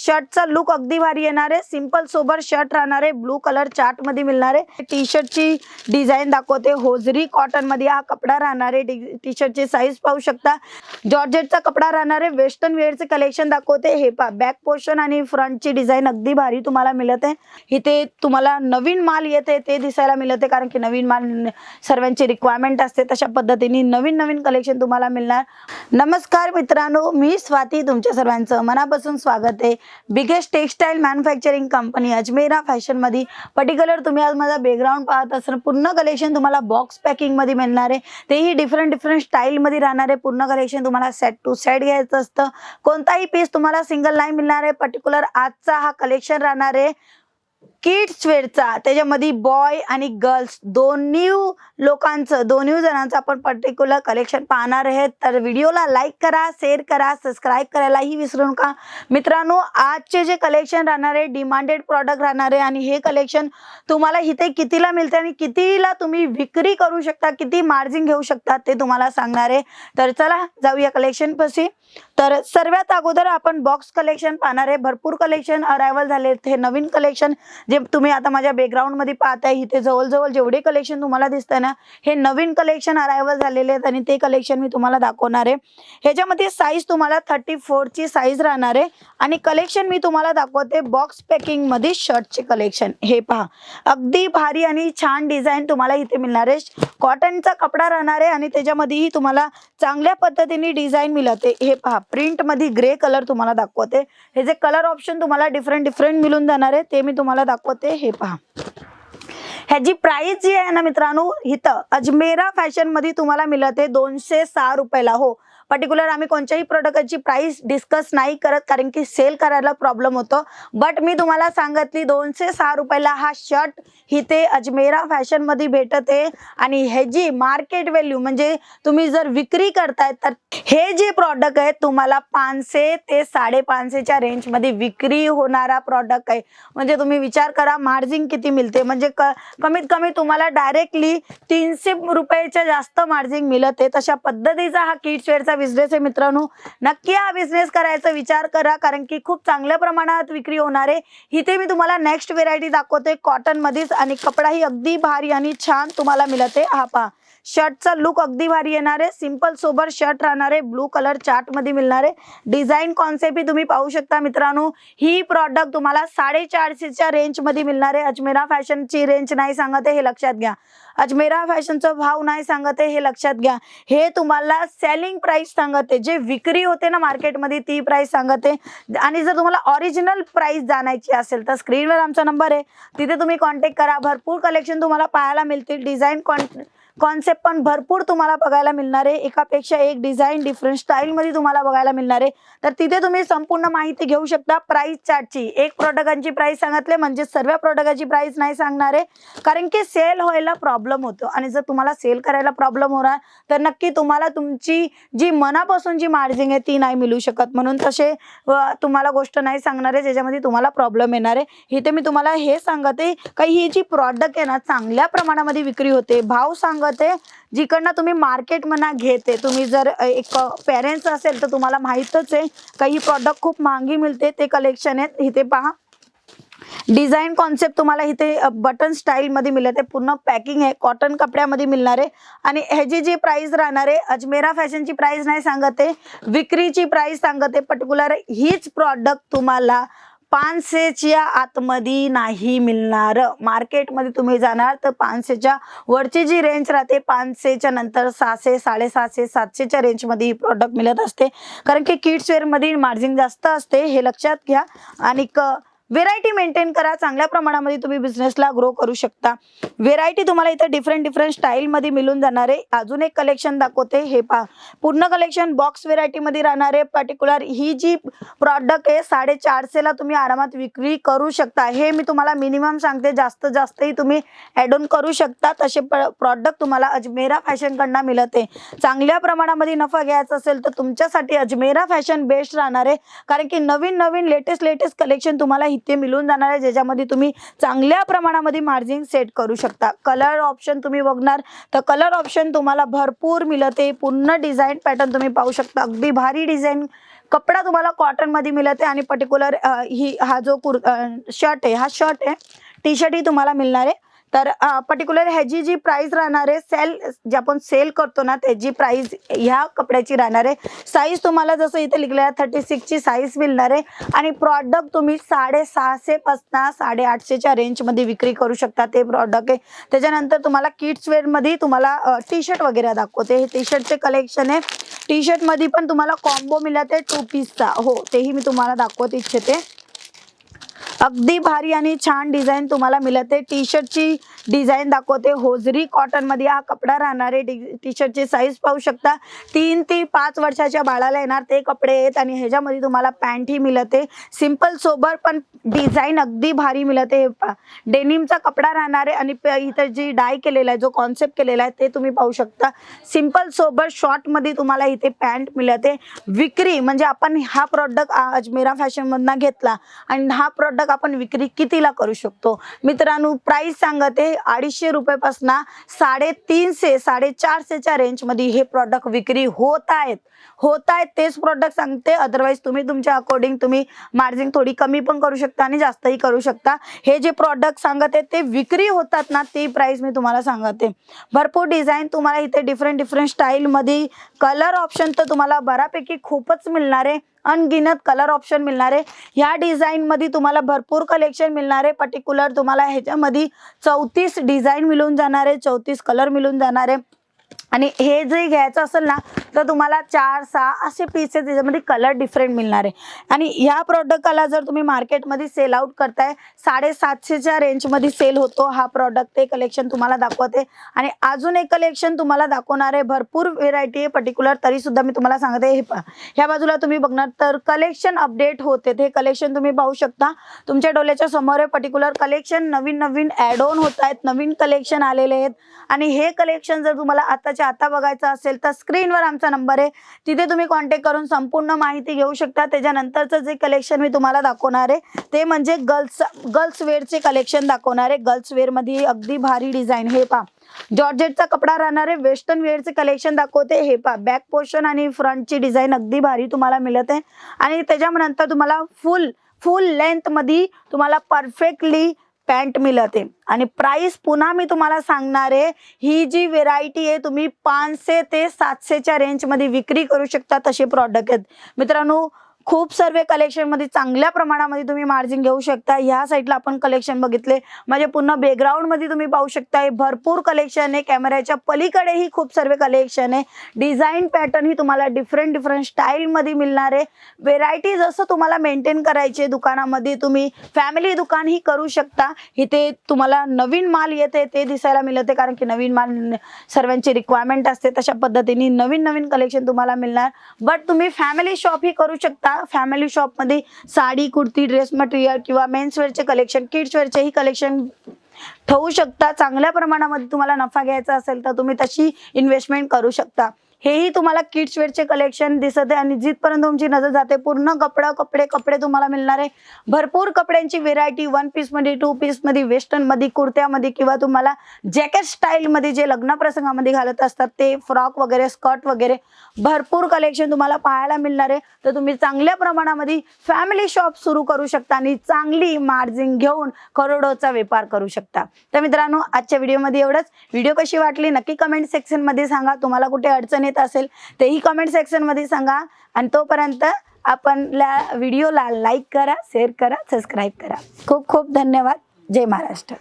शर्टचा लुक अगदी भारी येणार आहे सिंपल सोबर शर्ट राहणार आहे ब्लू कलर चार्टमध्ये मिळणार. आहे टी शर्टची डिझाईन दाखवते होजरी कॉटनमध्ये हा कपडा राहणार आहे टी शर्टची साईज पाहू शकता. जॉर्जेटचा कपडा राहणार आहे वेस्टर्न वेअरचे कलेक्शन दाखवते. हे पा बॅक पोर्शन आणि फ्रंटची डिझाईन अगदी भारी तुम्हाला मिळत. आहे इथे तुम्हाला नवीन माल येते ते दिसायला मिळते कारण की नवीन माल सर्वांची रिक्वायरमेंट असते तशा पद्धतीने नवीन नवीन कलेक्शन तुम्हाला मिळणार. नमस्कार मित्रांनो मी स्वाती तुमच्या सर्वांचं मनापासून स्वागत आहे. Biggest textile manufacturing company Ajmera फॅशनमध्ये पर्टिक्युलर तुम्ही आज माझा बॅकग्राऊंड पाहत असाल पूर्ण कलेक्शन तुम्हाला बॉक्स पॅकिंगमध्ये मिळणार आहे. तेही डिफरंट डिफरंट स्टाईल मध्ये राहणार आहे. पूर्ण कलेक्शन तुम्हाला सेट टू सेट घ्यायचं असतं. कोणताही पीस तुम्हाला सिंगल नाही मिळणार आहे. पर्टिक्युलर आजचा हा कलेक्शन राहणार आहे. किड्स वेअरचा त्याच्यामध्ये बॉय आणि गर्ल्स दोन्ही लोकांचं दोन्ही जणांचं आपण पर्टिक्युलर कलेक्शन पाहणार आहे तर व्हिडिओला लाईक करा शेअर करा सबस्क्राईब करायलाही विसरू नका. मित्रांनो आजचे जे कलेक्शन राहणार आहे डिमांडेड प्रॉडक्ट राहणार आहे आणि हे कलेक्शन तुम्हाला इथे कितीला मिळते आणि कितीला तुम्ही विक्री करू शकता किती मार्जिन घेऊ शकता ते तुम्हाला सांगणार आहे. तर चला जाऊया कलेक्शन पशी. तर सर्वात अगोदर आपण बॉक्स कलेक्शन पाहणार आहे. भरपूर कलेक्शन अरायवल झाले हे नवीन कलेक्शन जे तुम्ही आता माझ्या बॅकग्राऊंडमध्ये पाहताय इथे जवळजवळ जेवढे कलेक्शन तुम्हाला दिसतंय ना हे नवीन कलेक्शन अरायव्हल झालेले आहेत आणि ते कलेक्शन मी तुम्हाला दाखवणार आहे. ह्याच्यामध्ये साईज तुम्हाला थर्टी फोरची साईज राहणार आहे आणि कलेक्शन मी तुम्हाला दाखवते बॉक्स पॅकिंगमध्ये शर्टचे कलेक्शन हे पहा. अगदी भारी आणि छान डिझाईन तुम्हाला इथे मिळणार आहे. कॉटनचा कपडा राहणार आहे आणि त्याच्यामध्येही तुम्हाला चांगल्या पद्धतीने डिझाईन मिळते. हे पहा. प्रिंटमध्ये ग्रे कलर तुम्हाला दाखवते. हे जे कलर ऑप्शन तुम्हाला डिफरंट डिफरंट मिळून जाणार आहे ते मी तुम्हाला दाखवते हे पहा. ह्याची प्राइस जी आहे ना मित्रांनो इथं अजमेरा फॅशनमध्ये तुम्हाला मिळते दोनशे सहा रुपयाला. हो पर्टिक्युलर आम्ही कोणत्याही प्रोडक्टची प्राइस डिस्कस नाही करत कारण की सेल करायला प्रॉब्लेम होतो. बट मी तुम्हाला सांगितली दोनशे सहा रुपयाला हा शर्ट इथे अजमेरा फॅशनमध्ये भेटत. आहे आणि ह्याची मार्केट व्हॅल्यू म्हणजे तुम्ही जर विक्री करताय तर हे जे प्रॉडक्ट आहे तुम्हाला पाचशे ते साडेपाचशेच्या रेंजमध्ये विक्री होणारा प्रॉडक्ट आहे. म्हणजे तुम्ही विचार करा मार्जिन किती मिळते? म्हणजे क कमीत कमी तुम्हाला डायरेक्टली तीनशे रुपयाच्या जास्त मार्जिन मिळत आहे. तशा पद्धतीचा हा किट्सवेअरचा बिझनेस आहे मित्रांनो. नक्की हा बिझनेस करायचा विचार करा कारण की खूप चांगल्या प्रमाणात विक्री होणार आहे. इथे मी तुम्हाला नेक्स्ट व्हेरायटी दाखवते कॉटनमध्येच आणि कपडाही अगदी भारी आणि छान तुम्हाला मिळते. हा पहा. शर्टचा लुक अगदी भारी येणार आहे. सिंपल सोबर शर्ट राहणार आहे. ब्लू कलर चार्टमध्ये मिळणार आहे. डिझाईन कॉन्सेप्ट ही तुम्ही पाहू शकता मित्रांनो. ही प्रॉडक्ट तुम्हाला साडेचारशेच्या रेंजमध्ये मिळणार आहे. अजमेरा फॅशनची रेंज नाही सांगत आहे हे लक्षात घ्या. अजमेरा फॅशनचा भाव नाही सांगत आहे हे लक्षात घ्या. हे तुम्हाला सेलिंग प्राइस सांगत. आहे जे विक्री होते ना मार्केटमध्ये ती प्राइस सांगत. आहे आणि जर तुम्हाला ऑरिजिनल प्राइस जाणायची असेल तर स्क्रीनवर आमचा नंबर आहे. तिथे तुम्ही कॉन्टॅक्ट करा. भरपूर कलेक्शन तुम्हाला पाहायला मिळतील. डिझाईन कॉन्ट कॉन्सेप्ट पण भरपूर तुम्हाला बघायला मिळणार आहे. एकापेक्षा एक डिझाईन डिफरंट स्टाईलमध्ये तुम्हाला बघायला मिळणार आहे. तर तिथे तुम्ही संपूर्ण माहिती घेऊ शकता प्राईस चार्टची एक प्रोडक्टांची प्राईस सांगितले म्हणजे सर्व प्रोडक्टाची प्राईस नाही सांगणार आहे. कारण की सेल व्हायला प्रॉब्लेम होतो. आणि जर तुम्हाला सेल करायला प्रॉब्लेम होणार तर नक्की तुम्हाला तुमची जी मनापासून जी मार्जिन आहे ती नाही मिळू शकत. म्हणून तसे तुम्हाला गोष्ट नाही सांगणार आहे. ज्याच्यामध्ये तुम्हाला प्रॉब्लेम येणार आहे. इथे मी तुम्हाला हे सांगते का ही जी प्रॉडक्ट आहे ना चांगल्या प्रमाणामध्ये विक्री होते. भाव सांग सांगते जिकडनं तुम्ही मार्केट म्हणा घेते तुम्ही जर एक पेरेंट्स असेल तर तुम्हाला माहीतच आहे काही प्रॉडक्ट खूप महागी मिळते ते कलेक्शन आहेत. इथे पहा. डिझाईन कॉन्सेप्ट तुम्हाला इथे बटन स्टाईल मध्ये मिळत आहे पूर्ण पॅकिंग आहे. कॉटन कपड्यामध्ये मिळणार आहे. आणि ह्याची जी प्राइस राहणार आहे अजमेरा फॅशनची प्राइस नाही सांगत आहे विक्रीची प्राइस सांगत आहे पर्टिक्युलर हीच प्रॉडक्ट तुम्हाला पाचशेच्या आतमध्ये नाही मिळणार. मार्केटमध्ये तुम्ही जाणार तर पाचशेच्या वरची जी रेंज राहते पाचशेच्या नंतर सहाशे साडेसहाशे सातशेच्या रेंजमध्ये ही प्रॉडक्ट मिळत असते. कारण की किड्सवेअरमध्ये मार्जिन जास्त असते हे लक्षात घ्या. आणि व्हेरायटी मेंटेन करा. चांगल्या प्रमाणामध्ये तुम्ही बिझनेसला ग्रो करू शकता. व्हेरायटी तुम्हाला इथे डिफरंट डिफरंट स्टाईलमध्ये मिळून जाणार आहे. अजून एक कलेक्शन दाखवते. हे पहा. पूर्ण कलेक्शन बॉक्स व्हेरायटीमध्ये राहणार आहे. पर्टिक्युलर ही जी प्रॉडक्ट आहे साडेचारशेला तुम्ही आरामात विक्री करू शकता. हे मी तुम्हाला मिनिमम सांगते. जास्त जास्तही तुम्ही ॲड ऑन करू शकता. तसे प्रॉडक्ट तुम्हाला अजमेरा फॅशनकडनं मिळत आहे. चांगल्या प्रमाणामध्ये नफा घ्यायचा असेल तर तुमच्यासाठी अजमेरा फॅशन बेस्ट राहणार आहे. कारण की नवीन नवीन लेटेस्ट लेटेस्ट कलेक्शन तुम्हाला इथे मिळून जाणार आहे ज्याच्यामध्ये तुम्ही चांगल्या प्रमाणामध्ये मार्जिन सेट करू शकता. कलर ऑप्शन तुम्ही बघणार. तर कलर ऑप्शन तुम्हाला भरपूर मिळते. पूर्ण डिझाईन पॅटर्न तुम्ही पाहू शकता. अगदी भारी डिझाईन कपडा तुम्हाला कॉटनमध्ये मिळते आणि पर्टिक्युलर ही हा जो कुर शर्ट आहे हा शर्ट आहे टी शर्टही तुम्हाला मिळणार आहे. तर पर्टिक्युलर ह्याची जी प्राइस राहणार आहे सेल जे आपण सेल करतो ना त्याची प्राइस ह्या कपड्याची राहणार आहे. साईज तुम्हाला जसं इथे लिहिलेलं आहे थर्टी सिक्सची साईज मिळणार आहे. आणि प्रॉडक्ट तुम्ही साडेसहाशेपासनं साडेआठशेच्या रेंजमध्ये विक्री करू शकता ते प्रॉडक्ट आहे. त्याच्यानंतर तुम्हाला किड्स वेअरमध्ये तुम्हाला टी शर्ट वगैरे दाखवते. हे टी शर्टचे कलेक्शन आहे. टी शर्टमध्ये पण तुम्हाला कॉम्बो मिळते टू पीसचा हो तेही मी तुम्हाला दाखवत इच्छिते. अगदी भारी आणि छान डिझाईन तुम्हाला मिळते. टी शर्टची डिझाईन दाखवते. होजरी कॉटनमध्ये हा कपडा राहणार आहे. टी शर्टची साईज पाहू शकता. तीन ते पाच वर्षाच्या बाळाला येणार ते कपडे आहेत आणि ह्याच्यामध्ये तुम्हाला पॅन्ट ही मिळते. सिंपल सोबर पण डिझाईन अगदी भारी मिळते. डेनिमचा कपडा राहणार आहे आणि प- इथं जी डाय केलेला आहे जो कॉन्सेप्ट केलेला आहे ते तुम्ही पाहू शकता. सिंपल सोबर शॉर्टमध्ये तुम्हाला इथे पॅन्ट मिळते. विक्री म्हणजे आपण हा प्रॉडक्ट अजमेरा फॅशन मधनं घेतला. आणि हा प्रॉडक्ट आपण विक्री कितीला करू शकतो? मित्रांनो प्राइस सांगते अडीचशे रुपयापासून साडेतीनशे साडेचारशेच्या रेंजमध्ये हे प्रॉडक्ट विक्री होत आहेत. होत आहेत तेच प्रॉडक्ट सांगते. अदरवाईज तुम्ही तुमच्या अकॉर्डिंग तुम्ही मार्जिन थोडी कमी पण करू शकता आणि जास्तही करू शकता. हे जे प्रॉडक्ट सांगत आहे ते विक्री होतात ना ती प्राइस मी तुम्हाला सांगते. भरपूर डिझाईन तुम्हाला इथे डिफरंट डिफरंट स्टाईलमध्ये कलर ऑप्शन तर तुम्हाला बऱ्यापैकी खूपच मिळणार. आहे अनगिनत कलर ऑप्शन मिळणार. आहे ह्या डिझाईनमध्ये तुम्हाला भरपूर कलेक्शन मिळणार. आहे पर्टिक्युलर तुम्हाला ह्याच्यामध्ये चौतीस डिझाईन मिळून जाणार आहे चौतीस कलर मिळून जाणार. आहे आणि हे जे घ्यायचं असेल ना तर तुम्हाला चार सहा असे पीसेस त्याच्यामध्ये कलर डिफरंट मिळणार आहे. आणि ह्या प्रॉडक्टला जर तुम्ही मार्केटमध्ये सेल आउट करताय साडेसातशेच्या रेंजमध्ये सेल होतो हा प्रॉडक्ट ते कलेक्शन तुम्हाला दाखवते. आणि अजून एक कलेक्शन तुम्हाला दाखवणार आहे. भरपूर व्हेरायटी आहे. पर्टिक्युलर तरी सुद्धा मी तुम्हाला सांगते. हे ह्या बाजूला तुम्ही बघणार तर कलेक्शन अपडेट होते. ते कलेक्शन तुम्ही पाहू शकता. तुमच्या डोल्याच्या समोर आहे. पर्टिक्युलर कलेक्शन नवीन नवीन ॲड ऑन होत आहेत. नवीन कलेक्शन आलेले आहेत. आणि हे कलेक्शन जर तुम्हाला आताच्या आता बघायचं असेल तर स्क्रीनवर आमच्या आमचा नंबर आहे. तिथे तुम्ही कॉन्टॅक्ट करून संपूर्ण माहिती घेऊ शकता. त्याच्यानंतरचं जे कलेक्शन मी तुम्हाला दाखवणार आहे ते म्हणजे गर्ल्स गर्ल्स वेअरचे कलेक्शन दाखवणार आहे. गर्ल्स वेअरमध्ये अगदी भारी डिझाईन हे पहा. जॉर्जेटचा कपडा राहणार आहे. वेस्टर्न वेअरचे कलेक्शन दाखवते. हे पा बॅक पोर्शन आणि फ्रंटची डिझाईन अगदी भारी तुम्हाला मिळत. आहे आणि त्याच्यानंतर तुम्हाला फुल फुल लेंथमध्ये तुम्हाला परफेक्टली पॅन्ट मिळते. आणि प्राइस पुन्हा मी तुम्हाला सांगणार आहे ही जी व्हेरायटी आहे तुम्ही पाचशे ते सातशेच्या रेंजमध्ये विक्री करू शकता तसे प्रॉडक्ट आहेत. मित्रांनो खूप सर्व कलेक्शनमध्ये चांगल्या प्रमाणामध्ये तुम्ही मार्जिन घेऊ शकता. ह्या साईडला आपण कलेक्शन बघितले. म्हणजे पुन्हा बॅकग्राऊंडमध्ये तुम्ही पाहू शकता भरपूर कलेक्शन आहे. कॅमेऱ्याच्या पलीकडेही खूप सर्व कलेक्शन आहे. डिझाईन पॅटर्न ही तुम्हाला डिफरंट डिफरंट स्टाईलमध्ये मिळणार आहे. व्हेरायटी जसं तुम्हाला मेंटेन करायची दुकानामध्ये तुम्ही फॅमिली दुकान ही करू शकता. इथे तुम्हाला नवीन माल येते ते दिसायला मिळते. कारण की नवीन माल सर्वांची रिक्वायरमेंट असते. तशा पद्धतीने नवीन नवीन कलेक्शन तुम्हाला मिळणार. बट तुम्ही फॅमिली शॉप ही करू शकता. फॅमिली शॉपमध्ये साडी कुर्ती ड्रेस मटेरियल किंवा मेन्स वेअरचे कलेक्शन किड्सवेअरचेही कलेक्शन ठेवू शकता. चांगल्या प्रमाणामध्ये तुम्हाला नफा घ्यायचा असेल तर तुम्ही तशी इन्व्हेस्टमेंट करू शकता. हेही तुम्हाला किड्स वेअरचे कलेक्शन दिसत आहे आणि जिथपर्यंत तुमची नजर जाते पूर्ण कपडा कपडे कपडे तुम्हाला मिळणार आहे. भरपूर कपड्यांची व्हेरायटी वन पीसमध्ये टू पीसमध्ये वेस्टर्नमध्ये कुर्त्यामध्ये किंवा तुम्हाला जॅकेट स्टाईलमध्ये जे लग्न प्रसंगामध्ये घालत असतात ते फ्रॉक वगैरे स्कर्ट वगैरे भरपूर कलेक्शन तुम्हाला पाहायला मिळणार आहे. तर तुम्ही चांगल्या प्रमाणामध्ये फॅमिली शॉप सुरू करू शकता आणि चांगली मार्जिन घेऊन करोडोचा व्यापार करू शकता. तर मित्रांनो आजच्या व्हिडिओमध्ये एवढंच. व्हिडिओ कशी वाटली नक्की कमेंट सेक्शनमध्ये सांगा. तुम्हाला कुठे अडचण येत असेल तेही कमेंट सेक्शनमध्ये सांगा. आणि तोपर्यंत आपण व्हिडिओला लाईक करा शेअर करा सबस्क्राईब करा. खूप खूप धन्यवाद. जय महाराष्ट्र.